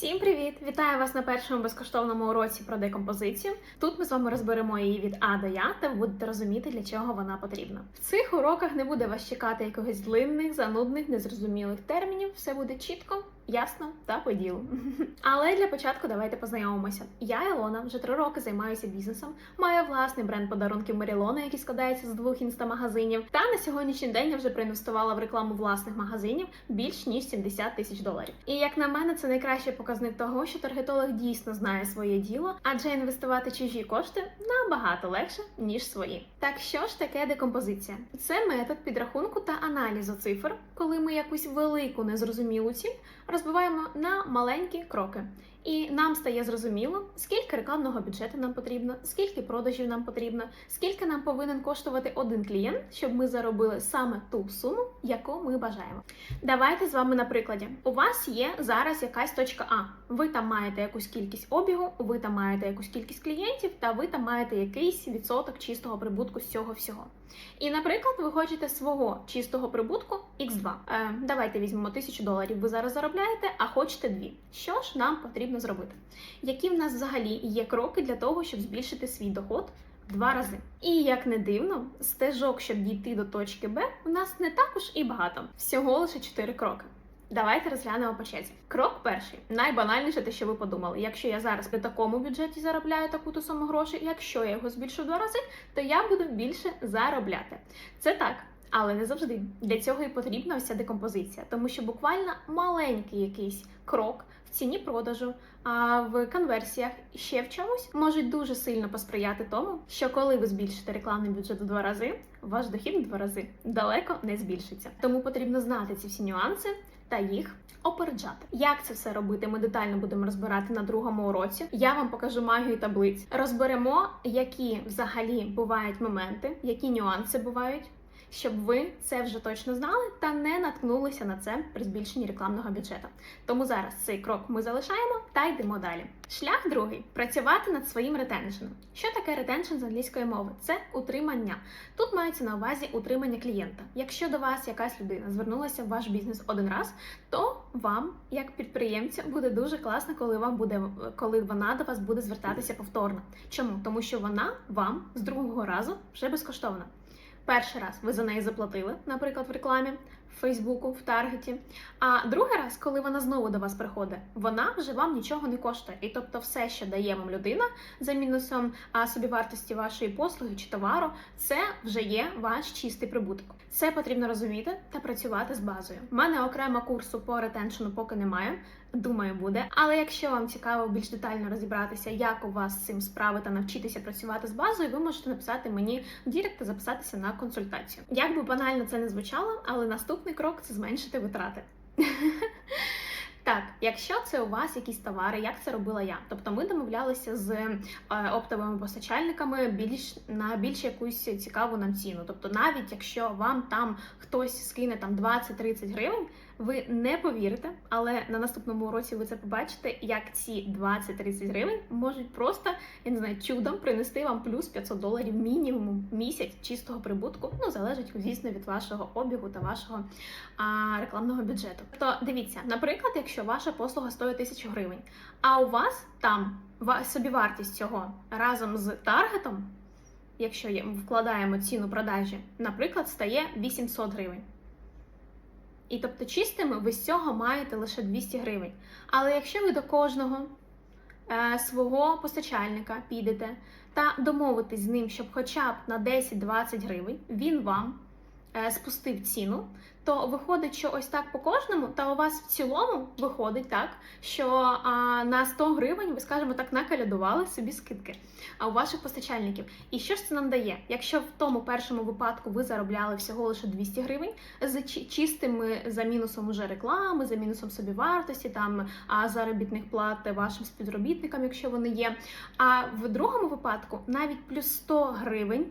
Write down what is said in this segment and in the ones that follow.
Всім привіт! Вітаю вас на першому безкоштовному уроці про декомпозицію. Тут ми з вами розберемо її від А до Я, та ви будете розуміти, для чого вона потрібна. В цих уроках не буде вас чекати якогось длинних, занудних, незрозумілих термінів. Все буде чітко, ясно та по ділу. Але для початку давайте познайомимося. Я Ілона, вже три роки займаюся бізнесом, маю власний бренд подарунків Марілона, який складається з двох інстамагазинів. Та на сьогоднішній день я вже проінвестувала в рекламу власних магазинів більш ніж 70 тисяч доларів. І як на мене, це найкращий показник того, що таргетолог дійсно знає своє діло, адже інвестувати чужі кошти набагато легше ніж свої. Так що ж таке декомпозиція? Це метод підрахунку та аналізу цифр, коли ми якусь велику незрозумілу ціль розбиваємо на маленькі кроки. І нам стає зрозуміло, скільки рекламного бюджету нам потрібно, скільки продажів нам потрібно, скільки нам повинен коштувати один клієнт, щоб ми заробили саме ту суму, яку ми бажаємо. Давайте з вами на прикладі. У вас є зараз якась точка А. Ви там маєте якусь кількість обігу, ви там маєте якусь кількість клієнтів, та ви там маєте якийсь відсоток чистого прибутку з цього всього. І, наприклад, ви хочете свого чистого прибутку X2. Е, давайте візьмемо 1000 доларів. Ви зараз заробляєте, а хочете дві. Що ж нам потрібно зробити? Які в нас взагалі є кроки для того, щоб збільшити свій доход? в Два рази. І як не дивно, стежок, щоб дійти до точки Б, у нас не також і багато. Всього лише 4 кроки. Давайте розглянемо по черзі. Крок перший. Найбанальніше те, що ви подумали. Якщо я зараз при такому бюджеті заробляю таку-то суму грошей, якщо я його збільшу два рази, то я буду більше заробляти. Це так. Але не завжди для цього і потрібна вся декомпозиція, тому що буквально маленький якийсь крок ціні продажу, а в конверсіях і ще в чомусь можуть дуже сильно посприяти тому, що коли ви збільшите рекламний бюджет в два рази, ваш дохід в два рази далеко не збільшиться. Тому потрібно знати ці всі нюанси та їх опереджати. Як це все робити? Ми детально будемо розбирати на другому уроці. Я вам покажу магію таблиць. Розберемо, які взагалі бувають моменти, які нюанси бувають. Щоб ви це вже точно знали та не наткнулися на це при збільшенні рекламного бюджету. Тому зараз цей крок ми залишаємо та йдемо далі. Шлях другий працювати над своїм ретеншеном. Що таке ретеншн з англійської мови? Це утримання. Тут мається на увазі утримання клієнта. Якщо до вас якась людина звернулася в ваш бізнес один раз, то вам, як підприємцю, буде дуже класно, коли вам буде коли вона до вас буде звертатися повторно. Чому? Тому що вона вам з другого разу вже безкоштовна. Перший раз ви за неї заплатили, наприклад, в рекламі, в Фейсбуку, в Таргеті. А другий раз, коли вона знову до вас приходить, вона вже вам нічого не коштує. І тобто, все, що дає вам людина за мінусом собівартості вашої послуги чи товару, це вже є ваш чистий прибуток. Це потрібно розуміти та працювати з базою. У мене окремо курсу по ретеншену поки немає. Думаю, буде. Але якщо вам цікаво більш детально розібратися, як у вас з цим справи та навчитися працювати з базою, ви можете написати мені в Дірект та записатися на консультацію. Як би банально це не звучало, але наступний крок це зменшити витрати. Так, якщо це у вас якісь товари, як це робила я? Тобто ми домовлялися з е, оптовими постачальниками більш на більш якусь цікаву нам ціну. Тобто, навіть якщо вам там хтось скине там 20-30 гривень, ви не повірите, але на наступному уроці ви це побачите, як ці 20-30 гривень можуть просто я не знаю, чудом принести вам плюс 500 доларів мінімум місяць чистого прибутку. Ну залежить, звісно, від вашого обігу та вашого а, рекламного бюджету. То дивіться, наприклад, якщо ваша послуга стоїть 1000 гривень, а у вас там собівартість цього разом з таргетом, якщо вкладаємо ціну продажі, наприклад, стає 800 гривень. І тобто чистими ви з цього маєте лише 200 гривень. Але якщо ви до кожного е, свого постачальника підете та домовитесь з ним, щоб хоча б на 10-20 гривень він вам спустив ціну, то виходить, що ось так по кожному, та у вас в цілому виходить так, що а, на 100 гривень ви, скажімо так, накалядували собі скидки а у ваших постачальників. І що ж це нам дає? Якщо в тому першому випадку ви заробляли всього лише 200 гривень з чистими за мінусом уже реклами, за мінусом собівартості, там а заробітних плат вашим співробітникам, якщо вони є. А в другому випадку навіть плюс 100 гривень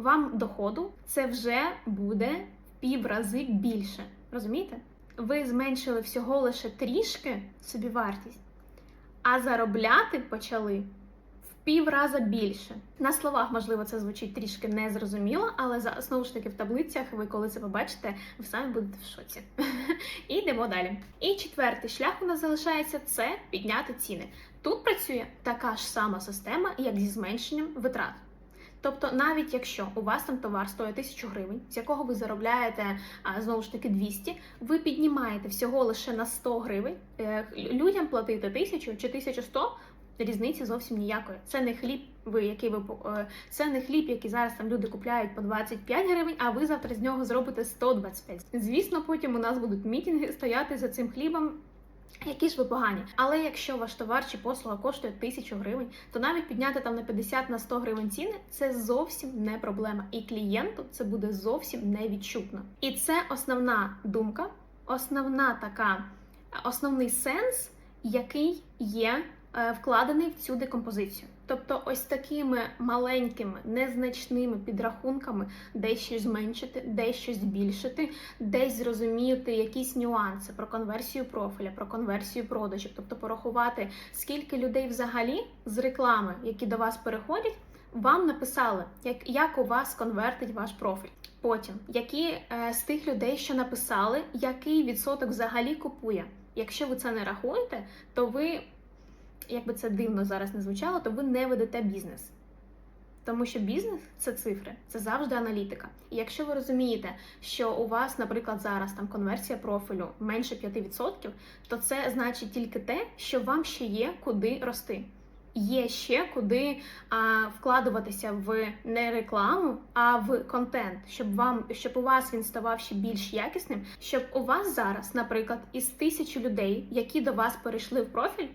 вам доходу це вже буде пів рази більше. Розумієте? Ви зменшили всього лише трішки собівартість, а заробляти почали в півраза більше. На словах, можливо, це звучить трішки незрозуміло, але за знову ж таки в таблицях ви, коли це побачите, ви самі будете в шоці. І йдемо далі. І четвертий шлях у нас залишається це підняти ціни. Тут працює така ж сама система, як зі зменшенням витрат. Тобто, навіть якщо у вас там товар стоїть 1000 гривень, з якого ви заробляєте знову ж таки 200, ви піднімаєте всього лише на 100 гривень. Е, Людям платити 1000 чи 1100 різниці зовсім ніякої. Це не хліб, ви який ви е, це не хліб, який зараз там люди купляють по 25 гривень, а ви завтра з нього зробите 125. Звісно, потім у нас будуть мітинги стояти за цим хлібом. Які ж ви погані, але якщо ваш товар чи послуга коштує 1000 гривень, то навіть підняти там на 50 на 100 гривень ціни це зовсім не проблема, і клієнту це буде зовсім невідчутно. І це основна думка, основна така, основний сенс, який є е, вкладений в цю декомпозицію. Тобто, ось такими маленькими, незначними підрахунками дещо зменшити, дещо збільшити, десь зрозуміти якісь нюанси про конверсію профіля, про конверсію продажів, тобто порахувати, скільки людей взагалі з реклами, які до вас переходять, вам написали, як, як у вас конвертить ваш профіль. Потім, які е, з тих людей, що написали, який відсоток взагалі купує. Якщо ви це не рахуєте, то ви як би це дивно зараз не звучало, то ви не ведете бізнес. Тому що бізнес це цифри, це завжди аналітика. І якщо ви розумієте, що у вас, наприклад, зараз там конверсія профілю менше 5%, то це значить тільки те, що вам ще є куди рости. Є ще куди а, вкладуватися в не рекламу, а в контент, щоб вам щоб у вас він ставав ще більш якісним, щоб у вас зараз, наприклад, із тисячі людей, які до вас перейшли в профіль.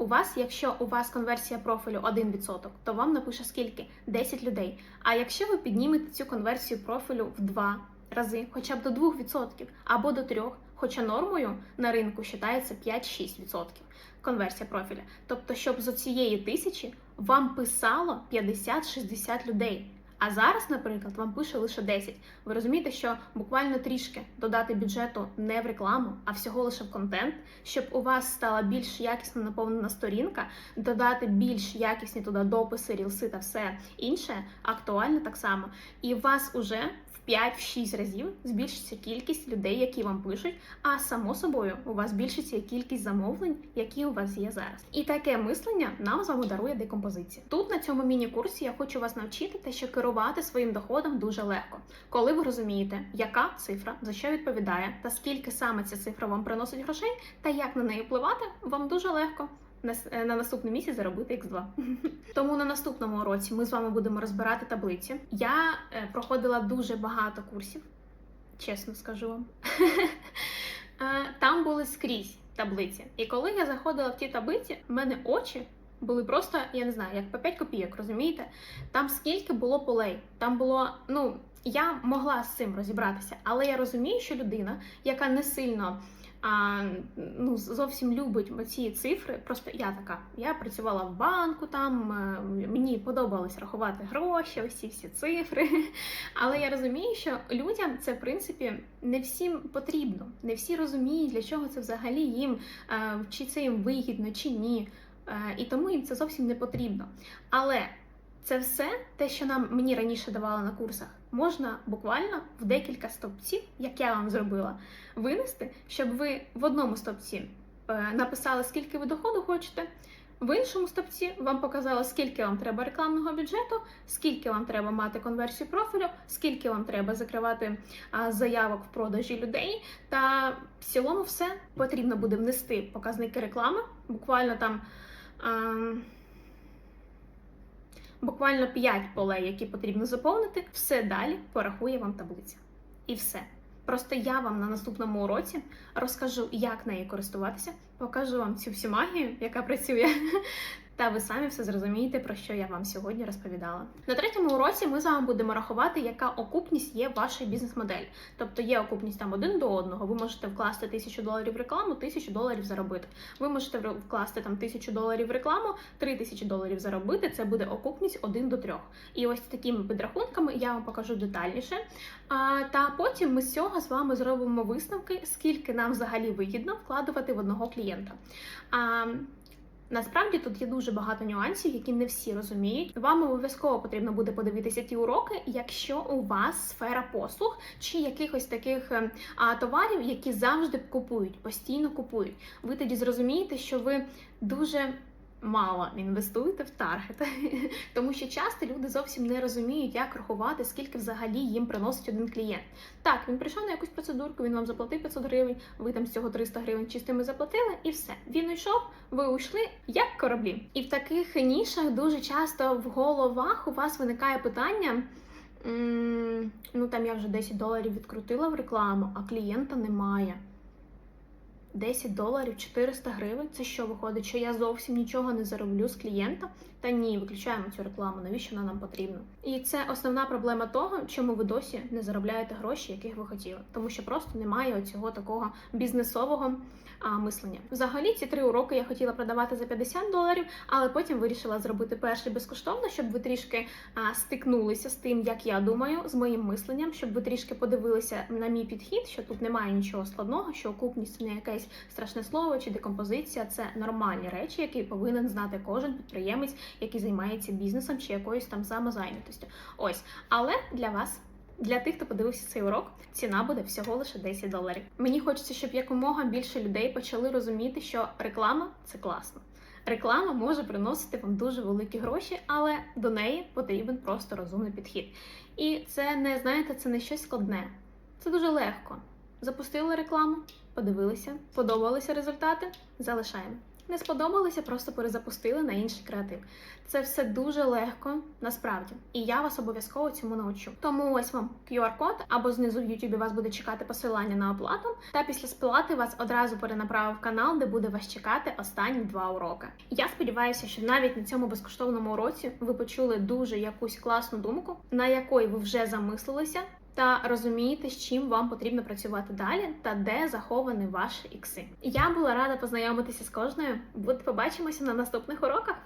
У вас, якщо у вас конверсія профілю 1%, то вам напише скільки? 10 людей. А якщо ви піднімете цю конверсію профілю в 2 рази, хоча б до 2% або до 3%, хоча нормою на ринку вважається 5-6% конверсія профіля. Тобто, щоб з цієї тисячі вам писало 50-60 людей. А зараз, наприклад, вам пише лише 10. Ви розумієте, що буквально трішки додати бюджету не в рекламу, а всього лише в контент, щоб у вас стала більш якісно наповнена сторінка, додати більш якісні туди дописи, рілси та все інше, актуально так само. І у вас уже 5-6 разів збільшиться кількість людей, які вам пишуть. А само собою у вас збільшиться кількість замовлень, які у вас є зараз. І таке мислення нам з вами дарує декомпозиція. Тут на цьому міні-курсі я хочу вас навчити те, що керувати своїм доходом дуже легко, коли ви розумієте, яка цифра за що відповідає, та скільки саме ця цифра вам приносить грошей, та як на неї впливати, вам дуже легко. На, на наступний місяць заробити X2. Тому на наступному уроці ми з вами будемо розбирати таблиці. Я е, проходила дуже багато курсів, чесно скажу вам. Е, Там були скрізь таблиці. І коли я заходила в ті таблиці, в мене очі були просто, я не знаю, як по 5 копійок, розумієте? Там скільки було полей, там було, ну, я могла з цим розібратися, але я розумію, що людина, яка не сильно а, ну, зовсім любить ці цифри. Просто я така. Я працювала в банку, там е, мені подобалось рахувати гроші, ось ці всі цифри. Але я розумію, що людям це в принципі не всім потрібно, не всі розуміють, для чого це взагалі їм, е, чи це їм вигідно, чи ні. Е, і тому їм це зовсім не потрібно. Але це все те, що нам мені раніше давали на курсах, можна буквально в декілька стовпців, як я вам зробила, винести, щоб ви в одному стовпці е, написали, скільки ви доходу хочете. В іншому стопці вам показало, скільки вам треба рекламного бюджету, скільки вам треба мати конверсію профілю, скільки вам треба закривати заявок в продажі людей. Та в цілому все потрібно буде внести показники реклами, буквально там. Буквально 5 полей, які потрібно заповнити, все далі порахує вам таблиця. І все. Просто я вам на наступному уроці розкажу, як нею користуватися, покажу вам цю всю магію, яка працює. Та ви самі все зрозумієте, про що я вам сьогодні розповідала. На третьому уроці ми з вами будемо рахувати, яка окупність є вашої бізнес-моделі. Тобто є окупність там один до одного. Ви можете вкласти тисячу доларів в рекламу, тисячу доларів заробити. Ви можете вкласти там тисячу доларів в рекламу, три тисячі доларів заробити. Це буде окупність один до трьох. І ось такими підрахунками я вам покажу детальніше. А, Та потім ми з цього з вами зробимо висновки, скільки нам взагалі вигідно вкладувати в одного клієнта. А, Насправді тут є дуже багато нюансів, які не всі розуміють. Вам обов'язково потрібно буде подивитися ті уроки, якщо у вас сфера послуг чи якихось таких е, а, товарів, які завжди купують, постійно купують. Ви тоді зрозумієте, що ви дуже мало інвестуєте в таргет, тому що часто люди зовсім не розуміють, як рахувати, скільки взагалі їм приносить один клієнт. Так, він прийшов на якусь процедурку, він вам заплатив 500 гривень, ви там з цього 300 гривень чистими заплатили, і все. Він йшов, ви уйшли як кораблі. І в таких нішах дуже часто в головах у вас виникає питання. Ну там я вже 10 доларів відкрутила в рекламу, а клієнта немає. 10 доларів 400 гривень. Це що виходить? Що я зовсім нічого не зароблю з клієнта? Та ні, виключаємо цю рекламу. Навіщо вона нам потрібна? І це основна проблема того, чому ви досі не заробляєте гроші, яких ви хотіли, тому що просто немає цього такого бізнесового а, мислення. Взагалі, ці три уроки я хотіла продавати за 50 доларів, але потім вирішила зробити перший безкоштовно, щоб ви трішки а, стикнулися з тим, як я думаю, з моїм мисленням, щоб ви трішки подивилися на мій підхід, що тут немає нічого складного, що окупність не якесь страшне слово чи декомпозиція, це нормальні речі, які повинен знати кожен підприємець, який займається бізнесом чи якоюсь там самозайнятостю. Ось, але для вас. Для тих, хто подивився цей урок, ціна буде всього лише 10 доларів. Мені хочеться, щоб якомога більше людей почали розуміти, що реклама це класно. Реклама може приносити вам дуже великі гроші, але до неї потрібен просто розумний підхід. І це не знаєте, це не щось складне. Це дуже легко. Запустили рекламу, подивилися, подобалися результати, залишаємо. Не сподобалося, просто перезапустили на інший креатив. Це все дуже легко, насправді, і я вас обов'язково цьому научу. Тому ось вам QR-код, або знизу в YouTube вас буде чекати посилання на оплату. Та після сплати вас одразу перенаправив канал, де буде вас чекати останні два уроки. Я сподіваюся, що навіть на цьому безкоштовному уроці ви почули дуже якусь класну думку, на якої ви вже замислилися. Та розумієте, з чим вам потрібно працювати далі, та де заховані ваші ікси. Я була рада познайомитися з кожною. Побачимося на наступних уроках.